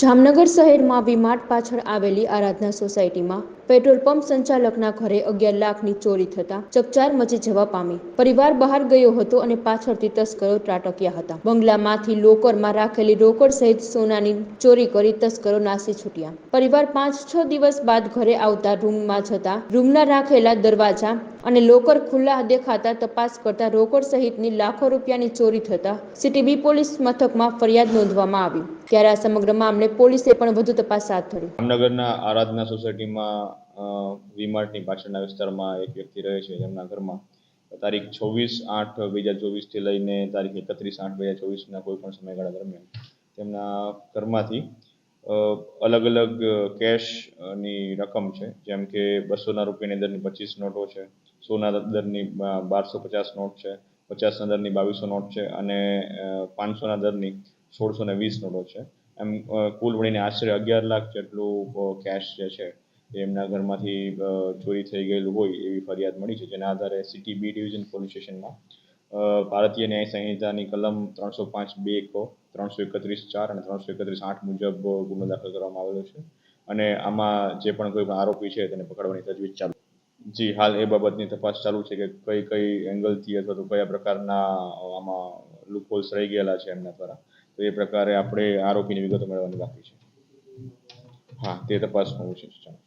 જામનગર શહેરમાં વીમાર્ટ પાછળ આવેલી આરાધના સોસાયટીમાં પેટ્રોલ પંપ સંચાલકના ઘરે અગિયાર લાખની ચોરી થતા ચકચાર મચી જવા પામી. પરિવાર બહાર ગયો હતો અને પાછળથી તસ્કરો ત્રાટક્યા હતા. બંગલામાંથી લોકરમાં રાખેલી રોકડ સહિત સોનાની ચોરી કરી તસ્કરો નાસી છૂટ્યા. પરિવાર પાંચ છ દિવસ બાદ ઘરે આવતા રૂમમાં જતા રૂમના રાખેલા દરવાજા અને લોકર ખુલ્લા દેખાતા તપાસ કરતા રોકડ સહિતની લાખો રૂપિયાની ચોરી થતા સીટીબી પોલીસ મથકમાં ફરિયાદ નોંધવામાં આવી. ત્યારે આ સમગ્ર મામલે પોલીસે પણ વધુ તપાસ હાથ ધરી. જામનગરના આરાધના સોસાયટીમાં વીમાર્ટની પાછળના વિસ્તારમાં એક વ્યક્તિ રહે છે જેમના ઘરમાં તારીખ છવ્વીસ આઠ બે હજાર ચોવીસથી લઈને તારીખ એકત્રીસ આઠ બે હજાર ચોવીસના કોઈ પણ સમયગાળા દરમિયાન તેમના ઘરમાંથી અલગ અલગ કેશની રકમ છે. જેમ કે બસોના રૂપિયાની દરની પચીસ નોટો છે, સોના દરની બારસો પચાસ નોટ છે, પચાસના દરની બાવીસો નોટ છે અને પાંચસોના દરની સોળસો ને વીસ નોટો છે. એમ કુલ મળીને આશરે અગિયાર લાખ જેટલું કેશ જે છે એમના ઘરમાંથી ચોરી થઈ ગયેલું હોય એવી ફરિયાદ મળી છે, જેના આધારે સિટી બી ડિવિઝન પોલીસ સ્ટેશનમાં ભારતીય ન્યાય સંહિતાની કલમ ત્રણસો પાંચ બે કો ત્રણસો એકત્રીસ ચાર અને ત્રણસો એકત્રીસ આઠ મુજબ ગુનો દાખલ કરવામાં આવેલો છે. અને આમાં જે પણ કોઈ પણ આરોપી છે તેને પકડવાની તજવીજ ચાલુ જી, હાલ એ બાબતની તપાસ ચાલુ છે કે કઈ કઈ એંગલથી અથવા તો કયા પ્રકારના આમાં લૂપહોલ્સ રહી ગયેલા છે એમના દ્વારા, તો એ પ્રકારે આપણે આરોપીની વિગતો મેળવવાની બાકી છે. હા, તે તપાસ હું છે, ચાલો.